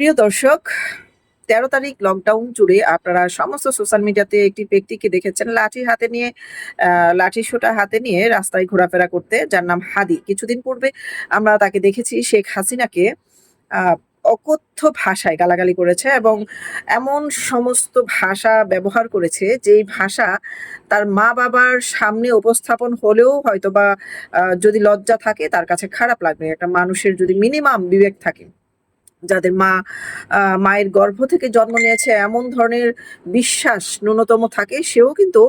প্রিয় দর্শক, তেরো তারিখ লকডাউন জুড়ে আপনারা সমস্ত সোশ্যাল মিডিয়াতে একটি ব্যক্তিকে দেখেছেন, লাঠি হাতে নিয়ে লাঠি সোটা হাতে নিয়ে রাস্তায় ঘোরাফেরা করতে, যার নাম হাদি। কিছুদিন পূর্বে আমরা তাকে দেখেছি, শেখ হাসিনাকে অকথ্য ভাষায় গালাগালি করেছে এবং এমন সমস্ত ভাষা ব্যবহার করেছে, যেই ভাষা তার মা বাবার সামনে উপস্থাপন হলেও হয়তো বা যদি লজ্জা থাকে, তার কাছে খারাপ লাগবে। একটা মানুষের যদি মিনিমাম বিবেক থাকে। যাদের মা মায়ের গর্ভ থেকে জন্ম নিয়েছে এমন ধরনের বিশ্বাস ন্যূনতম থাকে, সেও কিন্তু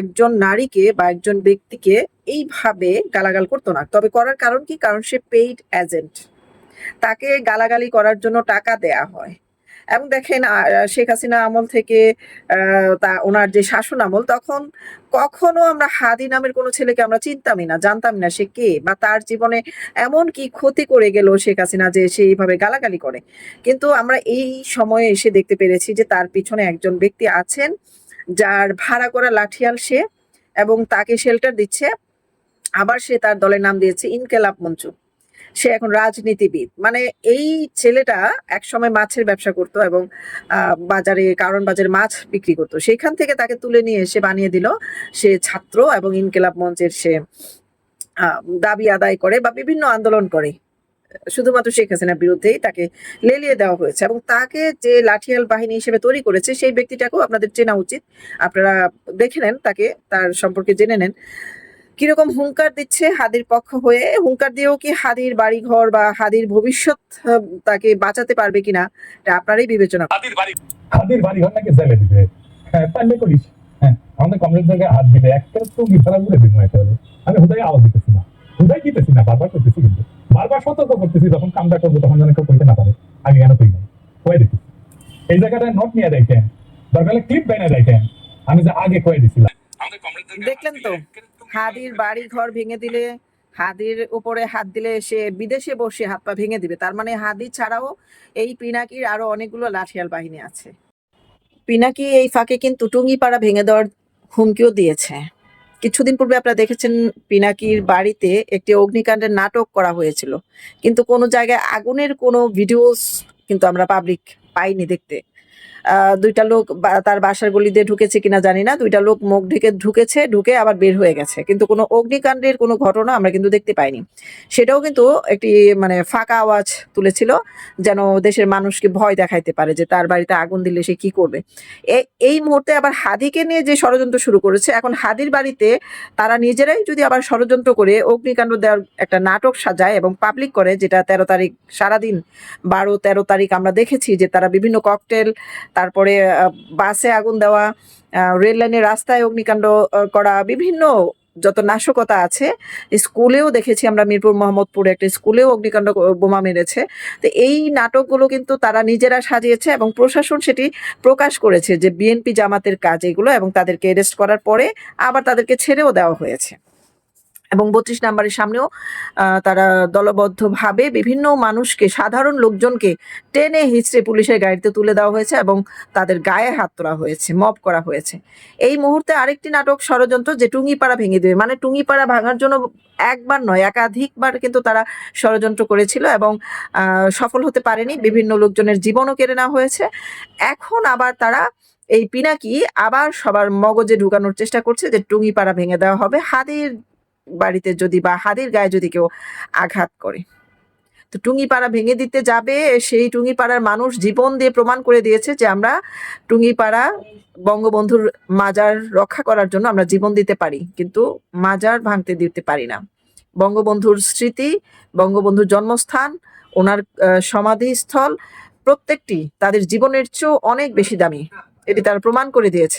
একজন নারীকে বা একজন ব্যক্তিকে এইভাবে গালাগাল করতো না। তবে করার কারণ কি? কারণ সে পেইড এজেন্ট তাকে গালাগালি করার জন্য টাকা দেয়া হয়। এবং দেখেন শেখ হাসিনা আমল থেকে তা ওনার যে শাসন আমল, তখন কখনো আমরা হাদি নামের কোনো ছেলেকে আমরা চিনতামই না জানতাম না সে কে বা তার জীবনে এমন কি ক্ষতি করে গেল শেখ হাসিনা যে সে এইভাবে গালাগালি করে। কিন্তু আমরা এই সময়ে এসে দেখতে পেরেছি যে তার পিছনে একজন ব্যক্তি আছেন, যার ভাড়া করা লাঠিয়াল সে এবং তাকে শেল্টার দিচ্ছে, আবার সে তার দলের নাম দিয়েছে ইনকেলাব মঞ্চ। সে এখন রাজনীতিবিদ। মানে এই ছেলেটা একসময় মাছের ব্যবসা করতো এবং বাজারে, কারণ বাজারে মাছ বিক্রি করতো। সেখান থেকে তাকে তুলে নিয়ে এসে বানিয়ে দিল। সে ছাত্র এবং ইনকেলাব মঞ্চের সে দাবি আদায় করে বা বিভিন্ন আন্দোলন করে। শুধুমাত্র শেখ হাসিনার বিরুদ্ধেই তাকে লেলিয়ে দেওয়া হয়েছে এবং তাকে যে লাঠিয়াল বাহিনী হিসেবে তৈরি করেছে, সেই ব্যক্তিটাকেও আপনাদের চেনা উচিত। আপনারা দেখে নেন, তাকে তার সম্পর্কে জেনে নেন। কীরকম হুঙ্কার দিচ্ছে হাদির পক্ষ হয়ে? হুঙ্কার দিয়েও কি হাদির বাড়িঘর বা হাদির ভবিষ্যৎ তাকে বাঁচাতে পারবে কিনা? এটা আপনারাই বিবেচনা। হাতির বাড়ি বাড়ি ঘর নাকি জেলে দিবে? হ্যাঁ পারলে করিস। হ্যাঁ আমাদের কমরেডদেরকে হাত দিবে। একটা তো ঘুরে দিব আমি হুদাই আওয়াজ দিতেছি না। হুদাই দিতেছি না বারবার করতেছি কিন্তু। বারবার সতর্ক করতেছি যখন কামটা করব তখন যেন কেউ করতে না পারে। আমি কেন তুই নাই? কয়ে দিচ্ছি এই জায়গাটায় নোট নিয়ে যাইতেন দরকার ক্লিপ বাইনা যাইতেন আমি যে আগে কয়ে দিছিলাম। দেখলেন তো? হাদির বাড়ি ঘর ভেঙে দিলে হাদির উপরে হাত দিলে সে বিদেশে বসে হাত পা ভেঙে দিবে। তার মানে হাদি ছাড়াও এই পিনাকির আরও অনেকগুলো লাঠিয়াল বাহিনী আছে। পিনাকি এই ফাঁকে কিন্তু টুঙ্গিপাড়া ভেঙে দেওয়ার হুমকিও দিয়েছে। কিছুদিন পূর্বে আপনারা দেখেছেন পিনাকির বাড়িতে একটি অগ্নিকাণ্ডের নাটক করা হয়েছিল। কিন্তু কোনো জায়গায় আগুনের কোনো ভিডিওস কিন্তু আমরা পাবলিক পাইনি দেখতে। দুইটা লোক তার বাসার গলি দিয়ে ঢুকেছে কিনা জানি না। দুইটা লোক মুখ ঢেকে ঢুকেছে, ঢুকে আবার বের হয়ে গেছে। কিন্তু কোনো অগ্নিকাণ্ডের কোনো ঘটনা আমরা কিন্তু দেখতে পাইনি। সেটাও কিন্তু একটি মানে ফাঁকা আওয়াজ তুলেছিল, যেন দেশের মানুষকে ভয় দেখাইতে পারে যে তার বাড়িতে আগুন দিলে সে কি করবে। এই মুহূর্তে আবার হাদিকে নিয়ে যে ষড়যন্ত্র শুরু করেছে, এখন হাদির বাড়িতে তারা নিজেরাই যদি আবার ষড়যন্ত্র করে, অগ্নিকাণ্ড দেওয়ার একটা নাটক সাজায় এবং পাবলিক করে, যেটা তেরো তারিখ, সারাদিন বারো তেরো তারিখ আমরা দেখেছি যে তারা বিভিন্ন ককটেল তারপরে বাসে আগুন দেওয়া রেল লাইনের রাস্তায় অগ্নিকাণ্ড করা, বিভিন্ন যত নাশকতা আছে, স্কুলেও দেখেছি আমরা মিরপুর মোহাম্মদপুরে একটা স্কুলেও অগ্নিকাণ্ড বোমা মেরেছে। তো এই নাটকগুলো কিন্তু তারা নিজেরা সাজিয়েছে এবং প্রশাসন সেটি প্রকাশ করেছে যে, বিএনপি জামাতের কাজ এগুলো এবং তাদেরকে অ্যারেস্ট করার পরে আবার তাদেরকে ছেড়েও দেওয়া হয়েছে। এবং বত্রিশ নাম্বারের সামনেও তারা দলবদ্ধভাবে বিভিন্ন মানুষকে, সাধারণ লোকজনকে টেনে হিচড়ে পুলিশের গাড়িতে তুলে দেওয়া হয়েছে এবং তাদের গায়ে হাত তোলা হয়েছে মব করা হয়েছে। এই মুহূর্তে আরেকটি নাটক ষড়যন্ত্র যে টুঙ্গিপাড়া ভেঙে দেবে মানে টুঙ্গিপাড়া ভাঙার জন্য একবার নয়, একাধিকবার কিন্তু তারা ষড়যন্ত্র করেছিল এবং সফল হতে পারেনি, বিভিন্ন লোকজনের জীবনও কেড়ে নেওয়া হয়েছে। এখন আবার তারা এই পিনাকি আবার সবার মগজে ঢুকানোর চেষ্টা করছে যে টুঙ্গিপাড়া ভেঙে দেওয়া হবে। হাদির বাড়িতে যদি বা হাদির গায়ে যদি কেউ আঘাত করে। তো টুঙ্গিপাড়া ভেঙে দিতে যাবে, সেই টুঙ্গিপাড়ার মানুষ জীবন দিয়ে প্রমাণ করে দিয়েছে যে আমরা টুঙ্গিপাড়া বঙ্গবন্ধুর মাজার রক্ষা করার জন্য আমরা জীবন দিতে পারি, কিন্তু মাজার ভাঙতে দিতে পারি না। বঙ্গবন্ধুর স্মৃতি, বঙ্গবন্ধুর জন্মস্থান, ওনার সমাধিস্থল, প্রত্যেকটি তাদের জীবনের চেয়েও অনেক বেশি দামি। এটি তারা প্রমাণ করে দিয়েছে।